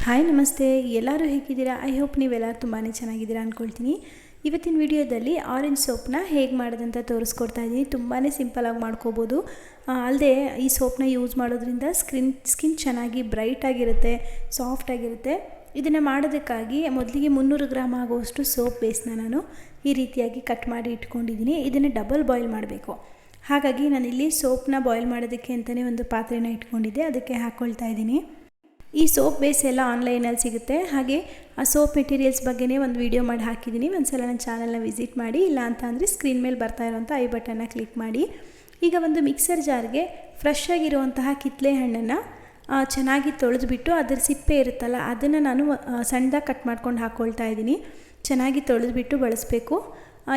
Hi ನಮಸ್ತೆ. ಎಲ್ಲರೂ ಹೇಗಿದ್ದೀರಾ? ಐ ಹೋಪ್ ನೀವೆಲ್ಲರೂ ತುಂಬಾ ಚೆನ್ನಾಗಿದ್ದೀರಾ ಅಂದ್ಕೊಳ್ತೀನಿ ಇವತ್ತಿನ ವಿಡಿಯೋದಲ್ಲಿ ಆರೆಂಜ್ ಸೋಪ್ನ ಹೇಗೆ ಮಾಡೋದಂತ ತೋರಿಸ್ಕೊಡ್ತಾ ಇದ್ದೀನಿ. ತುಂಬಾ ಸಿಂಪಲಾಗಿ ಮಾಡ್ಕೋಬೋದು. ಅಲ್ಲದೆ ಈ ಸೋಪ್ನ ಯೂಸ್ ಮಾಡೋದ್ರಿಂದ ಸ್ಕಿನ್ ಸ್ಕಿನ್ ಚೆನ್ನಾಗಿ ಬ್ರೈಟ್ ಆಗಿರುತ್ತೆ ಸಾಫ್ಟ್ ಆಗಿರುತ್ತೆ. ಇದನ್ನು ಮಾಡೋದಕ್ಕಾಗಿ ಮೊದಲಿಗೆ ಮುನ್ನೂರು ಗ್ರಾಮ್ ಆಗುವಷ್ಟು ಸೋಪ್ ಬೇಸ್ನ ನಾನು ಈ ರೀತಿಯಾಗಿ ಕಟ್ ಮಾಡಿ ಇಟ್ಕೊಂಡಿದ್ದೀನಿ. ಇದನ್ನು ಡಬಲ್ ಬಾಯ್ಲ್ ಮಾಡಬೇಕು. ಹಾಗಾಗಿ ನಾನಿಲ್ಲಿ ಸೋಪ್ನ ಬಾಯ್ಲ್ ಮಾಡೋದಕ್ಕೆ ಅಂತಲೇ ಒಂದು ಪಾತ್ರೆನ ಇಟ್ಕೊಂಡಿದ್ದೆ. ಅದಕ್ಕೆ ಹಾಕ್ಕೊಳ್ತಾ ಇದ್ದೀನಿ. ಈ ಸೋಪ್ ಬೇಸ್ ಎಲ್ಲ ಆನ್ಲೈನಲ್ಲಿ ಸಿಗುತ್ತೆ. ಹಾಗೆ ಆ ಸೋಪ್ ಮೆಟೀರಿಯಲ್ಸ್ ಬಗ್ಗೆನೇ ಒಂದು ವೀಡಿಯೋ ಮಾಡಿ ಹಾಕಿದ್ದೀನಿ. ಒಂದು ಸಲ ನನ್ನ ಚಾನಲ್ನ ವಿಸಿಟ್ ಮಾಡಿ. ಇಲ್ಲ ಅಂತ ಅಂದರೆ ಸ್ಕ್ರೀನ್ ಮೇಲೆ ಬರ್ತಾ ಇರೋಂಥ ಐ ಬಟನ್ನ ಕ್ಲಿಕ್ ಮಾಡಿ. ಈಗ ಒಂದು ಮಿಕ್ಸರ್ ಜಾರ್ಗೆ ಫ್ರೆಶ್ ಆಗಿರುವಂತಹ ಕಿತ್ತಲೆ ಹಣ್ಣನ್ನು ಚೆನ್ನಾಗಿ ತೊಳೆದುಬಿಟ್ಟು ಅದರ ಸಿಪ್ಪೆ ಇರುತ್ತಲ್ಲ, ಅದನ್ನು ನಾನು ಸಣ್ಣದಾಗಿ ಕಟ್ ಮಾಡ್ಕೊಂಡು ಹಾಕ್ಕೊಳ್ತಾ ಇದ್ದೀನಿ. ಚೆನ್ನಾಗಿ ತೊಳೆದುಬಿಟ್ಟು ಬಳಸಬೇಕು.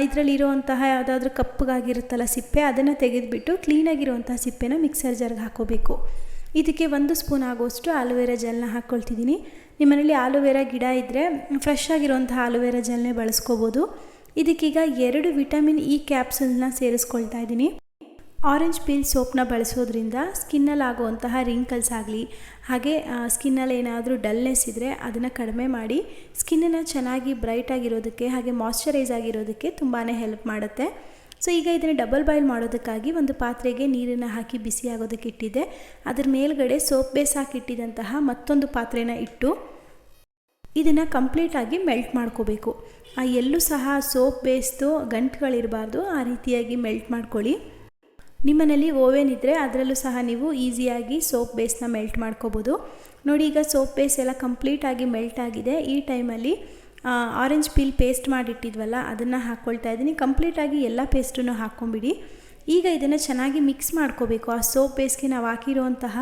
ಇದರಲ್ಲಿರುವಂತಹ ಯಾವುದಾದ್ರೂ ಕಪ್ಪಗಾಗಿರುತ್ತಲ್ಲ ಸಿಪ್ಪೆ, ಅದನ್ನು ತೆಗೆದುಬಿಟ್ಟು ಕ್ಲೀನಾಗಿರುವಂತಹ ಸಿಪ್ಪೆನ ಮಿಕ್ಸರ್ ಜಾರ್ಗೆ ಹಾಕೋಬೇಕು. ಇದಕ್ಕೆ ಒಂದು ಸ್ಪೂನ್ ಆಗೋಷ್ಟು ಆಲೋವೆರಾ ಜೆಲ್ನ ಹಾಕ್ಕೊಳ್ತಿದ್ದೀನಿ. ನಿಮ್ಮನೇಲಿ ಆಲೋವೆರಾ ಗಿಡ ಇದ್ದರೆ ಫ್ರೆಶ್ ಆಗಿರುವಂಥ ಆಲೋವೆರಾ ಜೆಲ್ನೇ ಬಳಸ್ಕೋಬೋದು. ಇದಕ್ಕೀಗ ಎರಡು ವಿಟಮಿನ್ ಇ ಕ್ಯಾಪ್ಸೂಲ್ನ ಸೇರಿಸ್ಕೊಳ್ತಾ ಇದ್ದೀನಿ. ಆರೆಂಜ್ ಪೀಲ್ ಸೋಪ್ನ ಬಳಸೋದ್ರಿಂದ ಸ್ಕಿನ್ನಲ್ಲಿ ಆಗುವಂತಹ ರಿಂಕಲ್ಸ್ ಆಗಲಿ, ಹಾಗೆ ಸ್ಕಿನ್ನಲ್ಲಿ ಏನಾದರೂ ಡಲ್ನೆಸ್ ಇದ್ದರೆ ಅದನ್ನು ಕಡಿಮೆ ಮಾಡಿ, ಸ್ಕಿನ್ನನ್ನು ಚೆನ್ನಾಗಿ ಬ್ರೈಟ್ ಆಗಿರೋದಕ್ಕೆ ಹಾಗೆ ಮಾಯ್ಶ್ಚರೈಸ್ ಆಗಿರೋದಕ್ಕೆ ತುಂಬಾ ಹೆಲ್ಪ್ ಮಾಡುತ್ತೆ. ಸೊ ಈಗ ಇದನ್ನು ಡಬಲ್ ಬಾಯ್ಲ್ ಮಾಡೋದಕ್ಕಾಗಿ ಒಂದು ಪಾತ್ರೆಗೆ ನೀರನ್ನು ಹಾಕಿ ಬಿಸಿ ಆಗೋದಕ್ಕೆ ಇಟ್ಟಿದ್ದೆ. ಅದರ ಮೇಲ್ಗಡೆ ಸೋಪ್ ಬೇಸ್ ಹಾಕಿಟ್ಟಿದ್ದಂತಹ ಮತ್ತೊಂದು ಪಾತ್ರೆನ ಇಟ್ಟು ಇದನ್ನು ಕಂಪ್ಲೀಟಾಗಿ ಮೆಲ್ಟ್ ಮಾಡ್ಕೋಬೇಕು. ಆ ಎಲ್ಲೂ ಸಹ ಸೋಪ್ ಬೇಸ್ದು ಗಂಟುಗಳಿರಬಾರ್ದು, ಆ ರೀತಿಯಾಗಿ ಮೆಲ್ಟ್ ಮಾಡ್ಕೊಳ್ಳಿ. ನಿಮ್ಮನೇಲಿ ಓವೆನ್ ಇದ್ದರೆ ಅದರಲ್ಲೂ ಸಹ ನೀವು ಈಸಿಯಾಗಿ ಸೋಪ್ ಬೇಸ್ನ ಮೆಲ್ಟ್ ಮಾಡ್ಕೋಬೋದು. ನೋಡಿ, ಈಗ ಸೋಪ್ ಬೇಸ್ ಎಲ್ಲ ಕಂಪ್ಲೀಟಾಗಿ ಮೆಲ್ಟ್ ಆಗಿದೆ. ಈ ಟೈಮಲ್ಲಿ ಆರೆಂಜ್ ಪೀಲ್ ಪೇಸ್ಟ್ ಮಾಡಿಟ್ಟಿದ್ವಲ್ಲ, ಅದನ್ನು ಹಾಕ್ಕೊಳ್ತಾ ಇದ್ದೀನಿ. ಕಂಪ್ಲೀಟಾಗಿ ಎಲ್ಲ ಪೇಸ್ಟನ್ನು ಹಾಕ್ಕೊಂಬಿಡಿ. ಈಗ ಇದನ್ನು ಚೆನ್ನಾಗಿ ಮಿಕ್ಸ್ ಮಾಡ್ಕೋಬೇಕು. ಆ ಸೋಪ್ ಬೇಸ್ಗೆ ನಾವು ಹಾಕಿರೋಂತಹ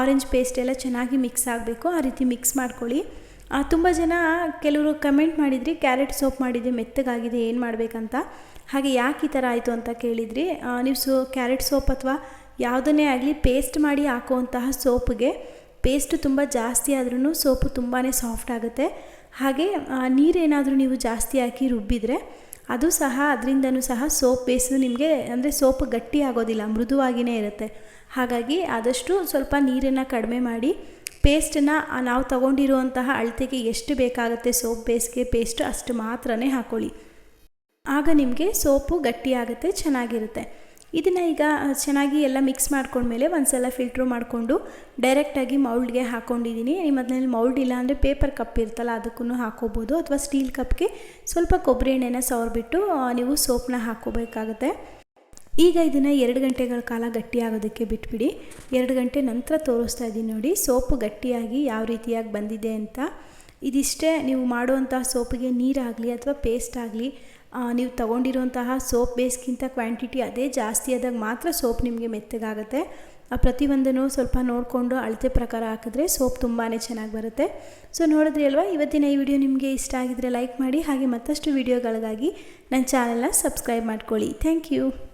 ಆರೆಂಜ್ ಪೇಸ್ಟ್ ಎಲ್ಲ ಚೆನ್ನಾಗಿ ಮಿಕ್ಸ್ ಆಗಬೇಕು. ಆ ರೀತಿ ಮಿಕ್ಸ್ ಮಾಡ್ಕೊಳ್ಳಿ. ತುಂಬ ಜನ ಕೆಲವರು ಕಮೆಂಟ್ ಮಾಡಿದ್ರಿ ಕ್ಯಾರೆಟ್ ಸೋಪ್ ಮಾಡಿದ್ರೆ ಮೆತ್ತಗಾಗಿದೆ, ಏನು ಮಾಡಬೇಕಂತ. ಹಾಗೆ ಯಾಕೆ ಈ ಥರ ಆಯಿತು ಅಂತ ಕೇಳಿದ್ರಿ ನೀವು ಸೋ ಕ್ಯಾರೆಟ್ ಸೋಪ್ ಅಥವಾ ಯಾವುದನ್ನೇ ಆಗಲಿ ಪೇಸ್ಟ್ ಮಾಡಿ ಹಾಕುವಂತಹ ಸೋಪ್ಗೆ ಪೇಸ್ಟ್ ತುಂಬ ಜಾಸ್ತಿ ಆದ್ರೂ ಸೋಪು ತುಂಬಾ ಸಾಫ್ಟ್ ಆಗುತ್ತೆ. ಹಾಗೆ ನೀರೇನಾದರೂ ನೀವು ಜಾಸ್ತಿ ಹಾಕಿ ರುಬ್ಬಿದರೆ ಅದು ಸಹ ಅದರಿಂದನೂ ಸಹ ಸೋಪ್ ಬೇಸು ನಿಮಗೆ ಅಂದರೆ ಸೋಪ್ ಗಟ್ಟಿ ಆಗೋದಿಲ್ಲ ಮೃದುವಾಗಿಯೇ ಇರುತ್ತೆ. ಹಾಗಾಗಿ ಆದಷ್ಟು ಸ್ವಲ್ಪ ನೀರನ್ನು ಕಡಿಮೆ ಮಾಡಿ, ಪೇಸ್ಟನ್ನು ನಾವು ತಗೊಂಡಿರುವಂತಹ ಅಳತೆಗೆ ಎಷ್ಟು ಬೇಕಾಗುತ್ತೆ ಸೋಪ್ ಬೇಸ್ಗೆ ಪೇಸ್ಟ್ ಅಷ್ಟು ಮಾತ್ರನೇ ಹಾಕ್ಕೊಳ್ಳಿ ಆಗ ನಿಮಗೆ ಸೋಪು ಗಟ್ಟಿಯಾಗುತ್ತೆ, ಚೆನ್ನಾಗಿರುತ್ತೆ. ಇದನ್ನು ಈಗ ಚೆನ್ನಾಗಿ ಎಲ್ಲ ಮಿಕ್ಸ್ ಮಾಡ್ಕೊಂಡ್ಮೇಲೆ ಒಂದು ಸಲ ಫಿಲ್ಟ್ರು ಮಾಡಿಕೊಂಡು ಡೈರೆಕ್ಟಾಗಿ ಮೌಲ್ಡ್ಗೆ ಹಾಕ್ಕೊಂಡಿದ್ದೀನಿ ನಿಮ್ಮ ಅದನ್ನಲ್ಲಿ ಮೌಲ್ಡ್ ಇಲ್ಲ ಅಂದರೆ ಪೇಪರ್ ಕಪ್ ಇರ್ತಲ್ಲ ಅದಕ್ಕೂ ಹಾಕೋಬೋದು. ಅಥವಾ ಸ್ಟೀಲ್ ಕಪ್ಗೆ ಸ್ವಲ್ಪ ಕೊಬ್ಬರಿ ಎಣ್ಣೆನ ಸವರ್ಬಿಟ್ಟು ನೀವು ಸೋಪ್ನ ಹಾಕ್ಕೋಬೇಕಾಗತ್ತೆ ಈಗ ಇದನ್ನು ಎರಡು ಗಂಟೆಗಳ ಕಾಲ ಗಟ್ಟಿಯಾಗೋದಕ್ಕೆ ಬಿಟ್ಬಿಡಿ. ಎರಡು ಗಂಟೆ ನಂತರ ತೋರಿಸ್ತಾ ಇದ್ದೀನಿ ನೋಡಿ ಸೋಪು ಗಟ್ಟಿಯಾಗಿ ಯಾವ ರೀತಿಯಾಗಿ ಬಂದಿದೆ ಅಂತ. ಇದಿಷ್ಟೇ ನೀವು ಮಾಡುವಂತಹ ಸೋಪಿಗೆ ನೀರಾಗಲಿ ಅಥವಾ ಪೇಸ್ಟ್ ಆಗಲಿ ನೀವು ತೊಗೊಂಡಿರುವಂತಹ ಸೋಪ್ ಬೇಸ್ಗಿಂತ ಕ್ವಾಂಟಿಟಿ ಅದೇ ಜಾಸ್ತಿ ಆದಾಗ ಮಾತ್ರ ಸೋಪ್ ನಿಮಗೆ ಮೆತ್ತಗಾಗುತ್ತೆ. ಆ, ಪ್ರತಿಯೊಂದನ್ನು ಸ್ವಲ್ಪ ನೋಡಿಕೊಂಡು ಅಳತೆ ಪ್ರಕಾರ ಹಾಕಿದ್ರೆ ಸೋಪ್ ತುಂಬಾ ಚೆನ್ನಾಗಿ ಬರುತ್ತೆ. ಸೊ ನೋಡಿದ್ರಿ ಅಲ್ವಾ? ಇವತ್ತಿನ ಈ ವಿಡಿಯೋ ನಿಮಗೆ ಇಷ್ಟ ಆಗಿದ್ರೆ ಲೈಕ್ ಮಾಡಿ, ಹಾಗೆ ಮತ್ತಷ್ಟು ವಿಡಿಯೋಗಳಿಗಾಗಿ ನನ್ನ ಚಾನಲ್ನ ಸಬ್ಸ್ಕ್ರೈಬ್ ಮಾಡ್ಕೊಳ್ಳಿ. Thank you